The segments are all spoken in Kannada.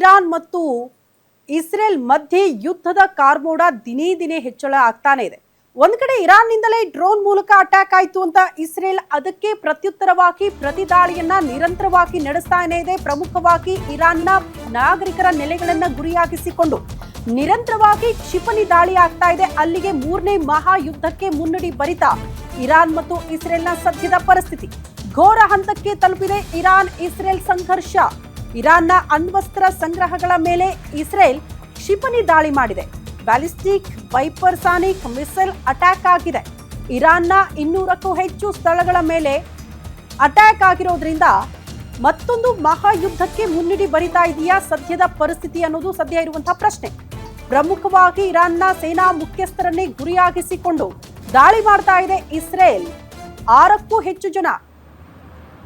ಇರಾನ್ ಮತ್ತು ಇಸ್ರೇಲ್ ಮಧ್ಯೆ ಯುದ್ಧದ ಕಾರ್ಮೋಡ ದಿನೇ ದಿನೇ ಹೆಚ್ಚಳ ಆಗ್ತಾನೆ ಇದೆ. ಒಂದ್ ಕಡೆ ಇರಾನ್ನಿಂದಲೇ ಡ್ರೋನ್ ಮೂಲಕ ಅಟ್ಯಾಕ್ ಆಯ್ತು ಅಂತ ಇಸ್ರೇಲ್ ಅದಕ್ಕೆ ಪ್ರತ್ಯುತ್ತರವಾಗಿ ಪ್ರತಿದಾಳಿಯನ್ನ ನಿರಂತರವಾಗಿ ನಡೆಸ್ತಾನೆ ಇದೆ. ಪ್ರಮುಖವಾಗಿ ಇರಾನ್ನ ನಾಗರಿಕರ ನೆಲೆಗಳನ್ನ ಗುರಿಯಾಗಿಸಿಕೊಂಡು ನಿರಂತರವಾಗಿ ಕ್ಷಿಪಣಿ ದಾಳಿ ಆಗ್ತಾ ಇದೆ. ಅಲ್ಲಿಗೆ ಮೂರನೇ ಮಹಾಯುದ್ಧಕ್ಕೆ ಮುನ್ನಡಿ ಬರಿತಾ ಇರಾನ್ ಮತ್ತು ಇಸ್ರೇಲ್ನ ಸದ್ಯದ ಪರಿಸ್ಥಿತಿ. ಘೋರ ಹಂತಕ್ಕೆ ತಲುಪಿದೆ ಇರಾನ್ ಇಸ್ರೇಲ್ ಸಂಘರ್ಷ. ಇರಾನ್ನ ಅಣ್ವಸ್ತ್ರ ಸಂಗ್ರಹಗಳ ಮೇಲೆ ಇಸ್ರೇಲ್ ಕ್ಷಿಪಣಿ ದಾಳಿ ಮಾಡಿದೆ. ಬ್ಯಾಲಿಸ್ಟಿಕ್ ವೈಪರ್ಸಾನಿಕ್ ಮಿಸೈಲ್ ಅಟ್ಯಾಕ್ ಆಗಿದೆ. ಇರಾನ್ನ ಇನ್ನೂರಕ್ಕೂ ಹೆಚ್ಚು ಸ್ಥಳಗಳ ಮೇಲೆ ಅಟ್ಯಾಕ್ ಆಗಿರೋದ್ರಿಂದ ಮತ್ತೊಂದು ಮಹಾಯುದ್ಧಕ್ಕೆ ಮುನ್ನುಡಿ ಬರಿತಾ ಇದೆಯಾ? ಸದ್ಯದ ಪರಿಸ್ಥಿತಿ ಅನ್ನೋದು ಸದ್ಯ ಇರುವಂತಹ ಪ್ರಶ್ನೆ. ಪ್ರಮುಖವಾಗಿ ಇರಾನ್ನ ಸೇನಾ ಮುಖ್ಯಸ್ಥರನ್ನೇ ಗುರಿಯಾಗಿಸಿಕೊಂಡು ದಾಳಿ ಮಾಡ್ತಾ ಇದೆ ಇಸ್ರೇಲ್. ಆರಕ್ಕೂ ಹೆಚ್ಚು ಜನ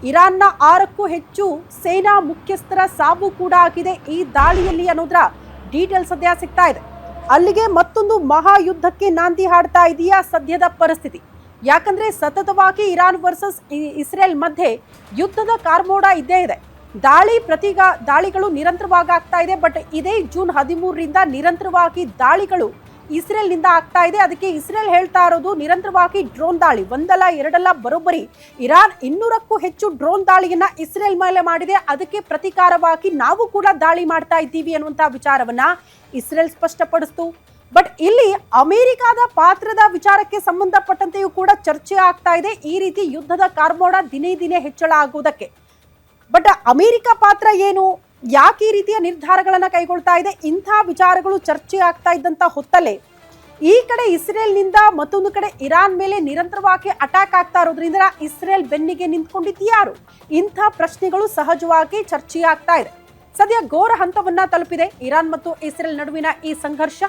ಇರಾನ್ನ ಆರಕ್ಕೂ ಹೆಚ್ಚು ಸೇನಾ ಮುಖ್ಯಸ್ಥರ ಸಾವು ಕೂಡ ಆಗಿದೆ ಈ ದಾಳಿಯಲ್ಲಿ ಅನ್ನೋದ್ರ ಡೀಟೇಲ್ ಸದ್ಯ ಸಿಗ್ತಾ ಇದೆ. ಅಲ್ಲಿಗೆ ಮತ್ತೊಂದು ಮಹಾಯುದ್ಧಕ್ಕೆ ನಾಂದಿ ಹಾಡ್ತಾ ಇದೆಯಾ ಸದ್ಯದ ಪರಿಸ್ಥಿತಿ. ಯಾಕಂದ್ರೆ ಸತತವಾಗಿ ಇರಾನ್ ವರ್ಸಸ್ ಇಸ್ರೇಲ್ ಮಧ್ಯೆ ಯುದ್ಧದ ಕಾರ್ಮೋಡ ಇದ್ದೇ ಇದೆ. ದಾಳಿ ಪ್ರತಿಗ, ದಾಳಿಗಳು ನಿರಂತರವಾಗಿ ಆಗ್ತಾ ಇದೆ ಬಟ್ ಇದೇ ಜೂನ್ ಹದಿಮೂರರಿಂದ ನಿರಂತರವಾಗಿ ದಾಳಿಗಳು ಇಸ್ರೇಲ್ನಿಂದ ಆಗ್ತಾ ಇದೆ. ಅದಕ್ಕೆ ಇಸ್ರೇಲ್ ಹೇಳ್ತಾ ಇರೋದು ನಿರಂತರವಾಗಿ ಡ್ರೋನ್ ದಾಳಿ. ಒಂದಲ್ಲ, ಎರಡಲ್ಲ, ಬರೋಬ್ಬರಿ. ಇರಾನ್ ಇನ್ನೂರಕ್ಕೂ ಹೆಚ್ಚು ಡ್ರೋನ್ ದಾಳಿಯನ್ನ ಇಸ್ರೇಲ್ ಮೇಲೆ ಮಾಡಿದೆ. ಅದಕ್ಕೆ ಪ್ರತಿಕಾರವಾಗಿ ನಾವು ಕೂಡ ದಾಳಿ ಮಾಡ್ತಾ ಇದ್ದೀವಿ ಅನ್ನುವಂತಹ ವಿಚಾರವನ್ನ ಇಸ್ರೇಲ್ ಸ್ಪಷ್ಟಪಡಿಸ್ತು. ಬಟ್ ಇಲ್ಲಿ ಅಮೆರಿಕಾದ ಪಾತ್ರದ ವಿಚಾರಕ್ಕೆ ಸಂಬಂಧಪಟ್ಟಂತೆಯೂ ಕೂಡ ಚರ್ಚೆ ಆಗ್ತಾ ಇದೆ. ಈ ರೀತಿ ಯುದ್ಧದ ಕಾರ್ಮೋಡ ದಿನೇ ದಿನೇ ಹೆಚ್ಚಳ ಆಗುವುದಕ್ಕೆ. ಬಟ್ ಅಮೆರಿಕ ಪಾತ್ರ ಏನು? ಯಾಕೆ ಈ ರೀತಿಯ ನಿರ್ಧಾರಗಳನ್ನು ಕೈಗೊಳ್ತಾ ಇದೆ? ಇಂಥ ವಿಚಾರಗಳು ಚರ್ಚೆ ಆಗ್ತಾ ಇದ್ದಂಥ ಹೊತ್ತಲ್ಲೇ ಈ ಕಡೆ ಇಸ್ರೇಲ್ನಿಂದ ಮತ್ತೊಂದು ಕಡೆ ಇರಾನ್ ಮೇಲೆ ನಿರಂತರವಾಗಿ ಅಟ್ಯಾಕ್ ಆಗ್ತಾ ಇರೋದ್ರಿಂದ ಇಸ್ರೇಲ್ ಬೆನ್ನಿಗೆ ನಿಂತ್ಕೊಂಡಿದ್ದು ಯಾರು? ಇಂಥ ಪ್ರಶ್ನೆಗಳು ಸಹಜವಾಗಿ ಚರ್ಚೆ ಆಗ್ತಾ ಇದೆ. ಸದ್ಯ ಘೋರ ಹಂತವನ್ನ ತಲುಪಿದೆ ಇರಾನ್ ಮತ್ತು ಇಸ್ರೇಲ್ ನಡುವಿನ ಈ ಸಂಘರ್ಷ.